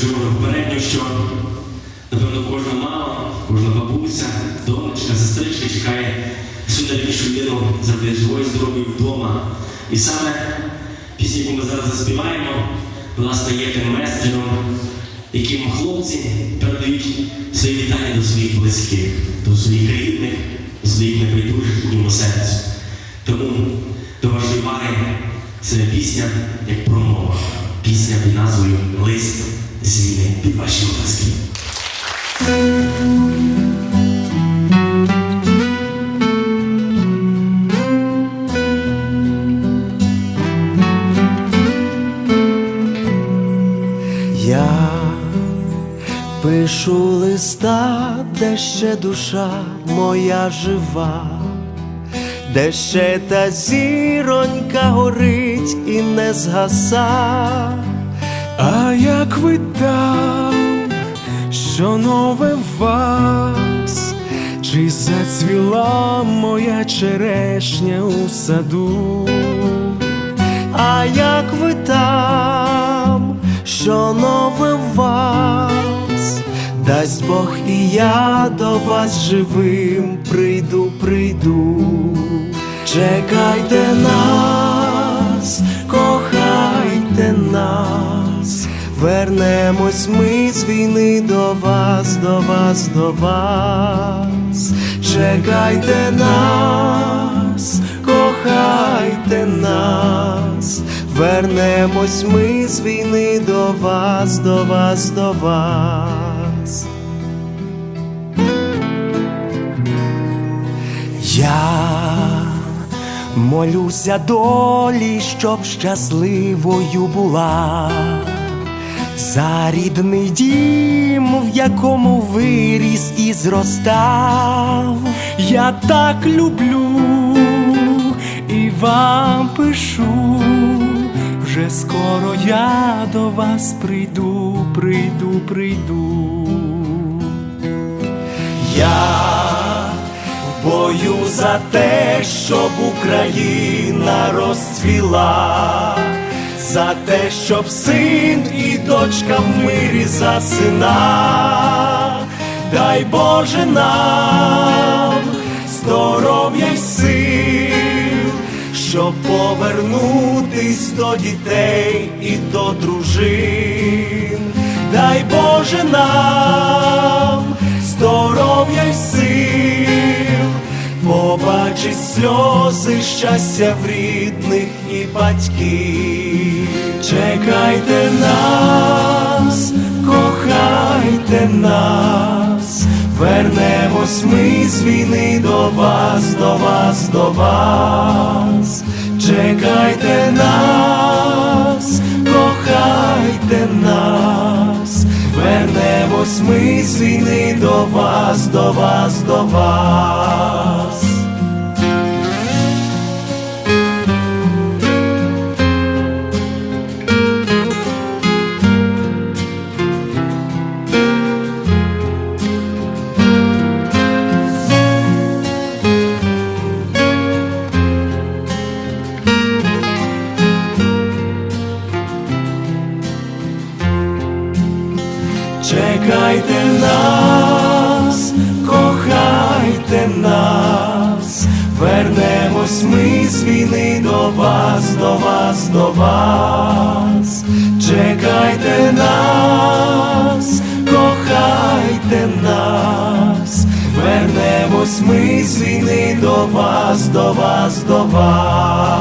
вже говорив попередньо, що напевно кожна мама, кожна бабуся, донечка, сестричка чекає свою найбільшу людину завжди живою, здоровою вдома. І саме пісня, яку ми зараз заспіваємо, власне, є тим меседжером, яким хлопці передають свої вітання до своїх близьких, до своїх рідних, до своїх небайдужих їм серцю. Тому до вашої уваги це пісня як З під ваші обласки. Я пишу листа, де ще душа моя жива, де ще та зіронька горить і не згаса. А як ви там, що нове вас, чи зацвіла моя черешня у саду? А як ви там, що нове вас, дасть Бог і я до вас живим прийду, прийду, чекайте вернемось ми з війни до вас, до вас, до вас, чекайте нас, кохайте нас, вернемось ми з війни до вас, до вас, до вас. Я молюся долі, щоб щасливою була. За рідний дім, в якому виріс і зростав, Я так люблю і вам пишу. Вже скоро я до вас прийду, прийду, прийду. Я бою за те, щоб Україна розцвіла, за те, щоб син і дочка в мирі засина, дай Боже нам здоров'я й сил, щоб повернутись до дітей і до дружин, дай Боже нам здоров'я й сил, побачить сльози щастя в рідних і батьків. Чекайте нас, кохайте нас, вернемось ми з війни до вас, до вас, до вас. Чекайте нас, кохайте нас, вернемось ми з війни до вас, до вас, до вас. Чекайте нас, кохайте нас, вернемось ми з війни до вас, до вас, до вас. Чекайте нас, кохайте нас, вернемось ми з війни до вас, до вас, до вас.